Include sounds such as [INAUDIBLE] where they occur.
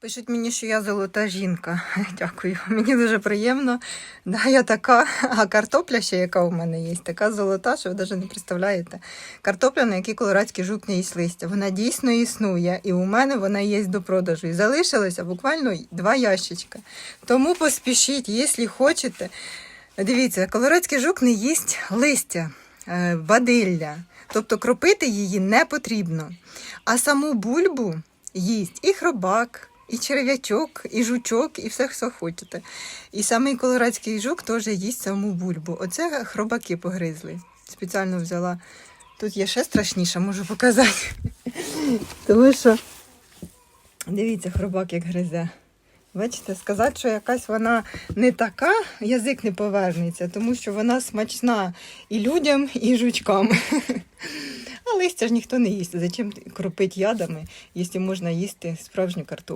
Пишуть мені, що я золота жінка. [LAUGHS] Дякую. Мені дуже приємно. Да, я така, а картопля ще, яка у мене є, така золота, що ви навіть не представляєте. Картопля, на якій колорадський жук не їсть листя. Вона дійсно існує, і у мене вона є до продажу. І залишилося буквально два ящичка. Тому поспішіть, якщо хочете. Дивіться, колорадський жук не їсть листя, е, бадилля. Тобто кропити її не потрібно. А саму бульбу їсть і хробак, і черв'ячок, і жучок, і все, що хочете. І самий колорадський жук теж їсть саму бульбу. Оце хробаки погризли. Спеціально взяла. Тут є ще страшніше, можу показати. [LAUGHS] Тому що дивіться, хробак як гризе. Бачите, сказати, що якась вона не така, язик не повернеться, тому що вона смачна і людям, і жучкам. [LAUGHS] А листя ж ніхто не їсть. Зачем кропити ядами, якщо можна їсти справжню картоплю?